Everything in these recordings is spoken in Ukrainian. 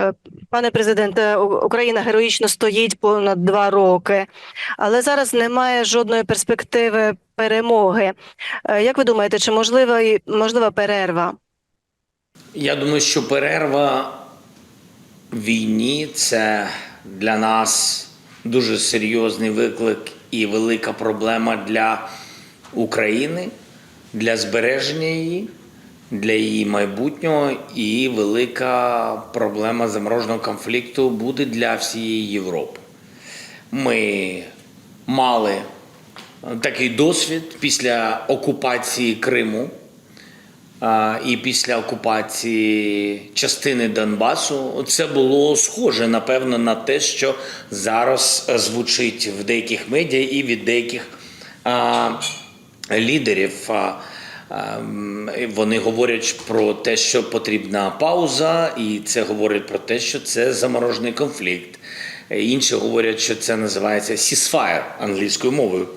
Е, Пане президенте, Україна героїчно стоїть понад два роки, але зараз немає жодної перспективи перемоги. Е, Як ви думаєте, чи можлива можлива перерва? Я думаю, що перерва війні це для нас дуже серйозний виклик і велика проблема для України, для збереження її, для її майбутнього, і велика проблема замороженого конфлікту буде для всієї Європи. Ми мали такий досвід після окупації Криму. І після окупації частини Донбасу це було схоже, напевно, на те, що зараз звучить в деяких медіа і від деяких а, лідерів. А, а, м, вони говорять про те, що потрібна пауза, і це говорить про те, що це заморожений конфлікт. Інші говорять, що це називається ceasefire англійською мовою.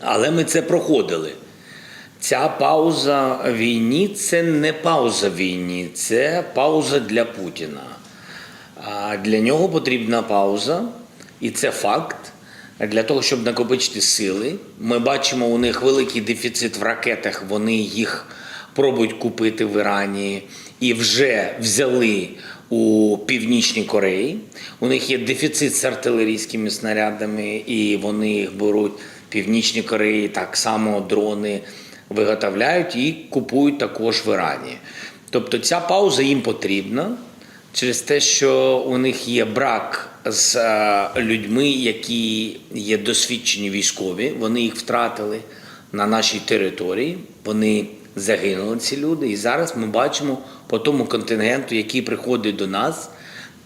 Але ми це проходили. Ця пауза війні це не пауза війні, це пауза для Путіна. Для нього потрібна пауза, і це факт. Для того, щоб накопичити сили, ми бачимо у них великий дефіцит в ракетах. Вони їх пробують купити в Ірані і вже взяли у Північній Кореї. У них є дефіцит з артилерійськими снарядами, і вони їх беруть в Північній Кореї. Так само дрони виготовляють і купують також в Ірані. Тобто ця пауза їм потрібна через те, що у них є брак з е, людьми, які є досвідчені військові. Вони їх втратили на нашій території. Вони загинули ці люди. І зараз ми бачимо по тому контингенту, який приходить до нас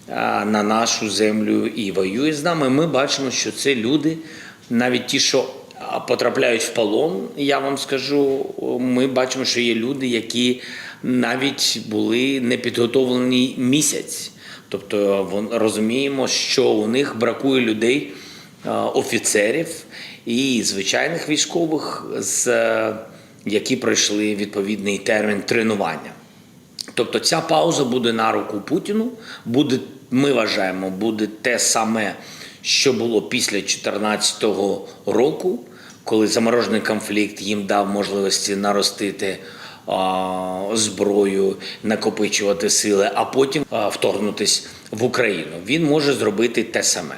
е, на нашу землю і воює з нами. Ми бачимо, що це люди, навіть ті, що потрапляють в полон, я вам скажу, ми бачимо, що є люди, які навіть були не підготовлені місяць. Тобто розуміємо, що у них бракує людей, офіцерів і звичайних військових, е, які пройшли відповідний термін тренування. Тобто ця пауза буде на руку Путіну. Буде, ми вважаємо, буде те саме, що було після 2014 року, коли заморожений конфлікт їм дав можливості наростити зброю, накопичувати сили, а потім а, вторгнутись в Україну. Він може зробити те саме,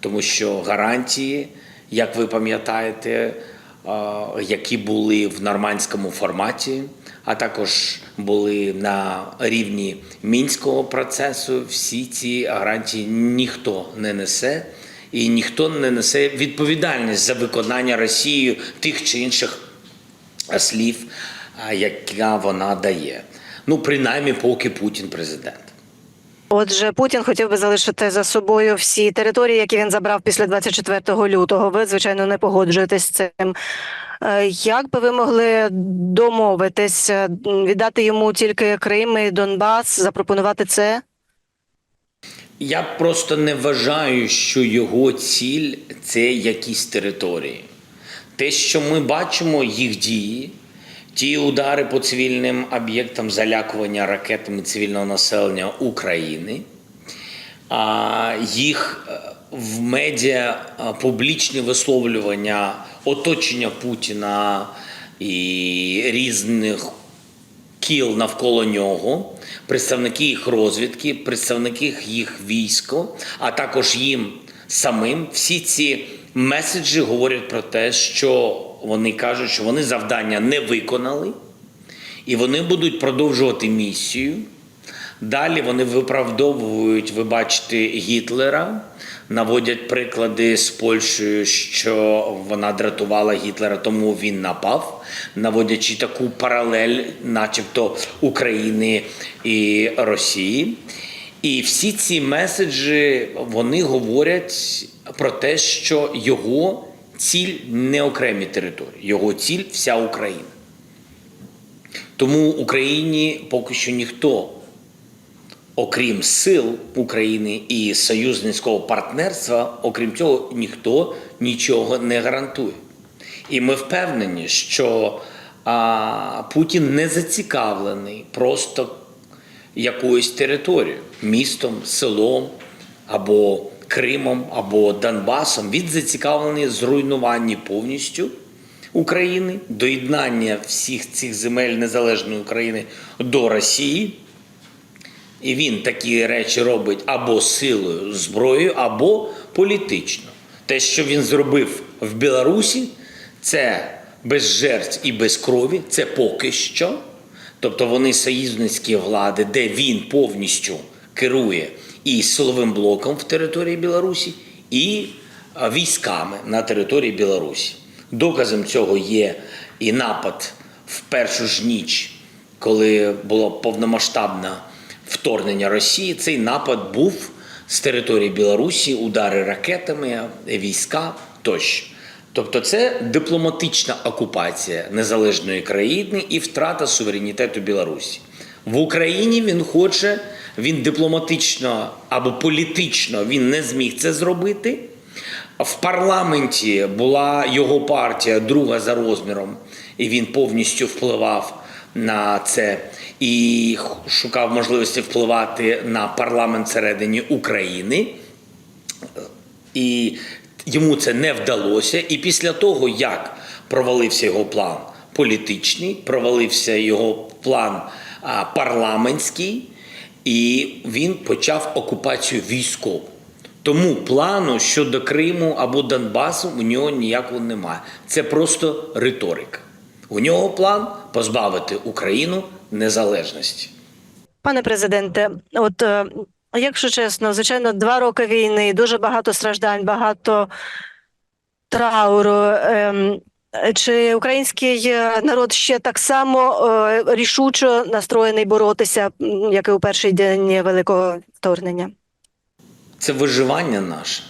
тому що гарантії, як ви пам'ятаєте, які були в нормандському форматі, а також були на рівні мінського процесу. Всі ці гарантії ніхто не несе, і ніхто не несе відповідальність за виконання Росією тих чи інших слів, яка вона дає. Ну, принаймні, поки Путін президент. Отже, Путін хотів би залишити за собою всі території, які він забрав після 24 лютого. Ви, звичайно, не погоджуєтесь з цим. Е, Як би ви могли домовитись, е, віддати йому тільки Крим і Донбас, запропонувати це? Я просто не вважаю, що його ціль це якісь території. Те, що ми бачимо їх дії, ті удари по цивільним об'єктам залякування ракетами цивільного населення України, їх е, в медіа е, публічні висловлювання оточення Путіна і різних кіл навколо нього, представники їх розвідки, представники їх військо, а також їм самим. Всі ці меседжі говорять про те, що вони кажуть, що вони завдання не виконали, і вони будуть продовжувати місію. Далі вони виправдовують, ви бачите, Гітлера, наводять приклади з Польщею, що вона дратувала Гітлера, тому він напав, наводячи таку паралель, начебто України і Росії. І всі ці меседжі вони говорять про те, що його ціль не окремі території, його ціль вся Україна. Тому Україні поки що ніхто окрім сил України і союзницького партнерства, окрім цього, ніхто нічого не гарантує. І ми впевнені, що а, Путін не зацікавлений просто якоюсь територією, містом, селом або Кримом, або Донбасом. Він зацікавлений зруйнуванні повністю України, доєднання всіх цих земель незалежної України до Росії. І він такі речі робить або силою, зброєю, або політично. Те, що він зробив в Білорусі, це без жертв і без крові, це поки що. Тобто вони союзницькі влади, де він повністю керує і силовим блоком в території Білорусі, і військами на території Білорусі. Доказом цього є і напад в першу ж ніч, коли було повномасштабне вторгнення Росії. Цей напад був з території Білорусі, удари ракетами, війська тощо. Тобто це дипломатична окупація незалежної країни і втрата суверенітету Білорусі. В Україні він хоче, він дипломатично або політично він не зміг це зробити. В парламенті була його партія, друга за розміром, і він повністю впливав на це і шукав можливості впливати на парламент всередині України і йому це не вдалося. І після того, як провалився його план політичний, провалився його план парламентський, і він почав окупацію військову. Тому плану щодо Криму або Донбасу у нього ніякого немає. Це просто риторика. У нього план позбавити Україну незалежності. Пане президенте, от е, якщо чесно, звичайно, два роки війни, дуже багато страждань, багато трауру. Ем, Чи український е, народ ще так само е, рішучо настроєний боротися, як і у перший день великого вторгнення? Це виживання наше.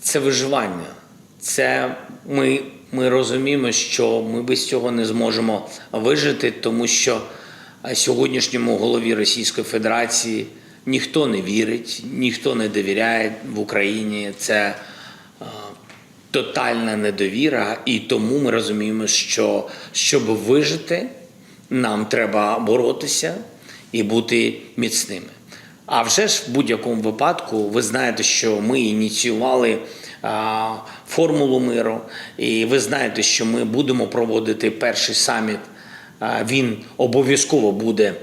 Це виживання. Це ми, ми розуміємо, що ми без цього не зможемо вижити, тому що сьогоднішньому голові Російської Федерації ніхто не вірить, ніхто не довіряє в Україні. Це тотальна недовіра, і тому ми розуміємо, що щоб вижити, нам треба боротися і бути міцними. А вже ж в будь-якому випадку, ви знаєте, що ми ініціювали а, формулу миру, і ви знаєте, що ми будемо проводити перший саміт. А, Він обов'язково буде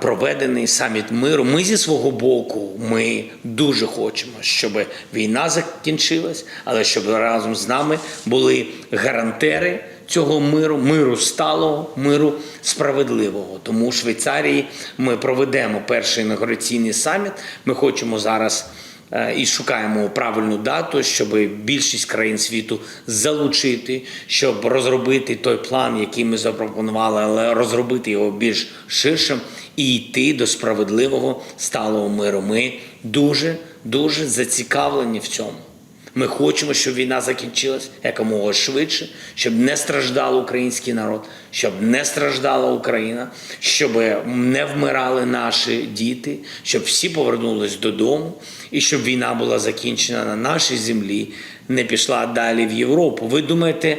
проведений саміт миру. Ми зі свого боку, ми дуже хочемо, щоб війна закінчилась, але щоб разом з нами були гарантери цього миру, миру сталого, миру справедливого. Тому у Швейцарії ми проведемо перший інаугураційний саміт. Ми хочемо зараз е, і шукаємо правильну дату, щоб більшість країн світу залучити, щоб розробити той план, який ми запропонували, але розробити його більш ширшим і йти до справедливого сталого миру. Ми дуже дуже зацікавлені в цьому. Ми хочемо, щоб війна закінчилась якомога швидше, щоб не страждав український народ, щоб не страждала Україна, щоб не вмирали наші діти, щоб всі повернулись додому, і щоб війна була закінчена на нашій землі, не пішла далі в Європу. Ви думаєте,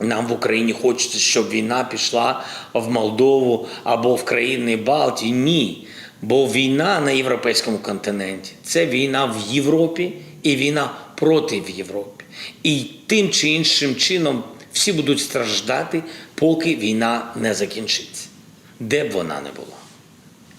нам в Україні хочеться, щоб війна пішла в Молдову або в країни Балтії? Ні. Бо війна на європейському континенті це війна в Європі і війна проти в Європі. І тим чи іншим чином всі будуть страждати, поки війна не закінчиться, де б вона не була.